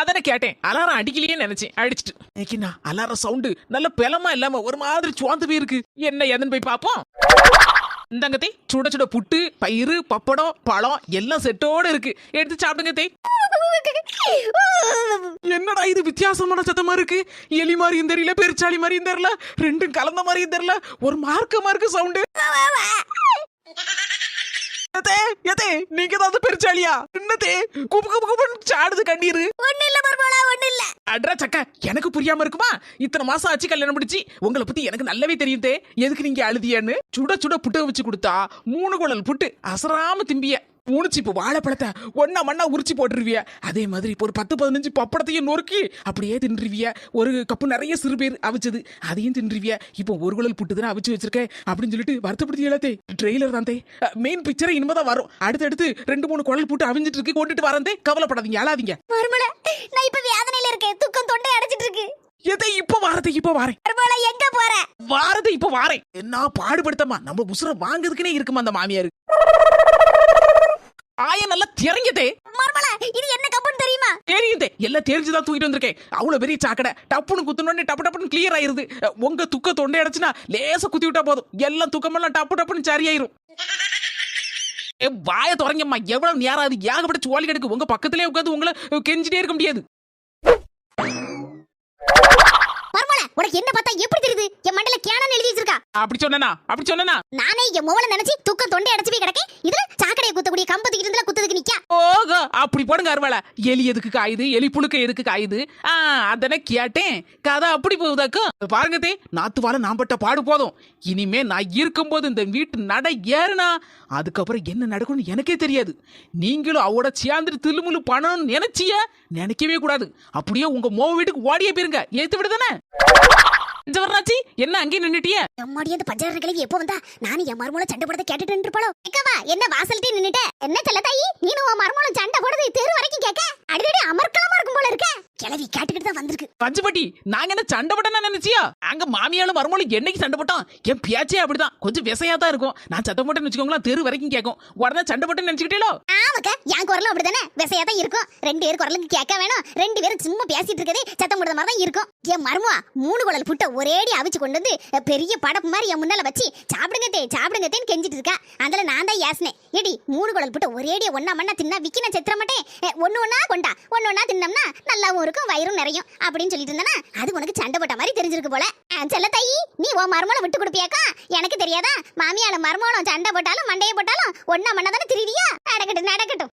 அதனை கேட்டேன். அலாரம் அடிக்கலையே நினைச்சேன். அடிச்சிட்டு. இன்னைக்கு நான் அலாரம் சவுண்டு நல்ல பெலமா இல்லாம ஒரு மாதிரி சுவாந்து போயிருக்கு. என்ன எதுன்னு போய் பார்ப்போம் இந்தாங்க தே சுட சுட புட்டு பயிறு பப்படம் பழம் எல்லாம் செட்டோட இருக்கு. எடுத்து சாப்பிடுங்க தே. என்னடா இது வித்தியாசமான சத்தமா இருக்கு? எலி மாதிரியும் தெரியல பெருச்சாளி மாதிரியும் தெரியல ரெண்டும் கலந்த மாதிரியும் தெரியல ஒரு மார்க்கமா இருக்கு சவுண்டு. எதே எதே நீங்க தான் அந்த பெருச்சாளியா? என்னதே குபு குபு குபுன்னு சாடுது கண்ணீரு. ஒண்ணு இல்ல மர்மலா ஒண்ணு இல்ல அட்ரா சக்க எனக்கு புரியாம இருக்குமா? இத்தனை மாசம் ஆச்சு கல்யாணம் முடிச்சு. உங்களை பத்தி எனக்கு நல்லாவே தெரியும் தே எதுக்கு நீங்க அழுதியான்னு? சுட சுட புட்டை வச்சு கொடுத்தா மூணு குழல் புட்டு அசராம திம்பிய. உணிச்சு இப்போ வாழைப்பழத்தை ஒன்னா மண்ணா உரிச்சு போட்டுருவிய? அதே மாதிரி இப்போ ஒரு பத்து பதினஞ்சு பப்படத்தையும் நொறுக்கி அப்படியே தின்றுவிய. ஒரு கப்பு நிறைய சிறு பேர் அவிச்சது அதையும் தின்றுவிய. இப்போ ஒரு குழல் புட்டு தானே அவிச்சு வச்சிருக்கேன் அப்படின்னு சொல்லிட்டு வருத்தப்படுத்தி எல்லாத்தே ட்ரெய்லர் தான் தே மெயின் பிக்சரை இனிமே தான் வரும். அடுத்தடுத்து ரெண்டு மூணு குழல் புட்டு அவிஞ்சிட்டு இருக்கு கொண்டுட்டு வரந்தே கவலைப்படாதீங்க அழாதீங்க. மர்மல நான் இப்ப வேதனையில இருக்கேன். தூக்கம் தொண்டை அடைச்சிட்டு இருக்கு. எதை இப்போ வாரத்தை இப்போ வாரேன். எங்க போற? வாரத்தை இப்ப வாரேன். என்ன பாடுபடுத்தமா நம்ம உசுர வாங்குறதுக்குனே இருக்குமா அந்த மாமியாரு? திறங்கிட்டே மர்மலா இது என்ன கப்புன்னு தெரியுமா? தெரியுதே. எல்லாம் தெரிஞ்சுதான் தூக்கிட்டு வந்திருக்கேன். அவ்வளவு பெரிய சாக்கடை. டப்புன்னு குத்துனோடனே டப்பு டப்புன்னு கிளியர் ஆயிருது. உங்க துக்க தொண்டை அடைச்சுனா லேசா குத்தி விட்டா போதும். எல்லாம் துக்கமெல்லாம் டப்பு டப்புன்னு சரியாயிரும். ஏ வாய தொடங்கம்மா எவ்வளவு நேரம் அது ஏகப்பட்ட சோழி கிடக்கு. உங்க பக்கத்திலே உட்காந்து உங்களை கெஞ்சிட்டே இருக்க முடியாது. மர்மலா உனக்கு என்ன பார்த்தா எப்படி தெரியுது? மண்டல கேனன் எழுதி வச்சிருக்கா. அப்படி சொன்னனா? அப்படி சொன்னனா? நானே என் முவல நினைச்சு தூக்கம் தொண்டை அடைச்சு போய் கிடக்கேன். இதுல சாக்கடையை குத்தக்கூடிய கம்பத்துக்கு இருந்தா குத்ததுக்கு நிக்கா. ஓகோ அப்படி போடுங்க அருவாள. எலி எதுக்கு காயுது? எலி புழுக்க எதுக்கு காயுது? ஆ அதனை கேட்டேன். கதை அப்படி போகுதாக்கும் பாருங்க தே. நாத்து வாழ நான் பட்ட பாடு போதும். இனிமே நான் இருக்கும்போது இந்த வீட்டு நடை ஏறுனா அதுக்கப்புறம் என்ன நடக்கும்னு எனக்கே தெரியாது. நீங்களும் அவட சேர்ந்துட்டு தில்லுமுல்லு பண்ணணும்னு நினைச்சிய நினைக்கவே கூடாது. அப்படியே உங்க மோ வீட்டுக்கு ஓடியே போயிருங்க. ஏத்து விடுதானே? ஜவர்னாச்சி என்ன அங்கே நின்னுட்டிய? எம்மாடி அந்த பஞ்சார கிழவி எப்போ வந்தா? நானும் என் மருமலை சண்டை போடுறத கேட்டுட்டு நின்றுப்பாளோ? எக்கவா என்ன வாசல்ட்டே நின்னுட்ட? என்ன செல்ல தாயி? நீனும் உன் மருமலும் சண்டை போடுறது தெரு வரைக்கும் கேட்க அடிதடி அமர்க்கலாம் இருக்கும் போல இருக்க கிழவி கேட்டுக்கிட்டு தான் வந்திருக்கு. பஞ்சுபட்டி நாங்க என்ன சண்டை போட்டா நினைச்சியா? அங்க மாமியாலும் மருமகளும் என்னைக்கு சண்டை போட்டோம்? என் பேச்சே அப்படிதான். கொஞ்சம் விசையா தான் இருக்கும். நான் சத்தம் போட்டேன்னு வச்சுக்கோங்களேன் தெரு வரைக்கும் கேட்கும். உடனே சண்டை போட்டேன்னு நினைச்சுக்கிட்டீங்களோ? ஆமாக்கா என் குரலும் அப்படிதானே? விசையா தான் இருக்கும். ரெண்டு பேர் குரலுக்கு கேட்க வேணும். ரெண்டு பேரும் சும்மா பேசிட்டு இருக்கதே சத்தம் போடுற மாதிரி தான் இருக்கும். என் மருமா மூணு குழல் புட்டை ஒரேடி அவிச்சு கொண்டு வந்து பெரிய படப்பு மாதிரி என் முன்னால வச்சு சாப்பிடுங்க தே சாப்பிடுங்க தேன்னு கெஞ்சிட்டு இருக்கா. அதுல நான் தான் யாசினேன் ஏடி மூணு குழல் புட்டை ஒரேடி ஒன்னா மண்ணா தின்னா விக்கி நான் செத்துற மாட்டேன் ஒண்ணு ஒண்ணா கொண்டா. ஒண்ணு ஒண்ணா தின்னம்னா நல்லாவும் இருக்கும் வயிறும் நிறையும் அப்படின்னு சொல்லிட்டு இருந்தானா அது உனக்கு சண்டை போட்ட மாதிரி தெரிஞ்சிருக்கு போல. செல்ல தாயி நீ உன் மருமலை விட்டு கொடுப்பியாக்கா? எனக்கு தெரியாதா? மாமியால மருமகளும் சண்டை போட்டாலும் மண்டையை போட்டாலும் ஒன்னா மண்ணா தானே திரிவியா நடக்கட்டும் நடக்கட்டும்.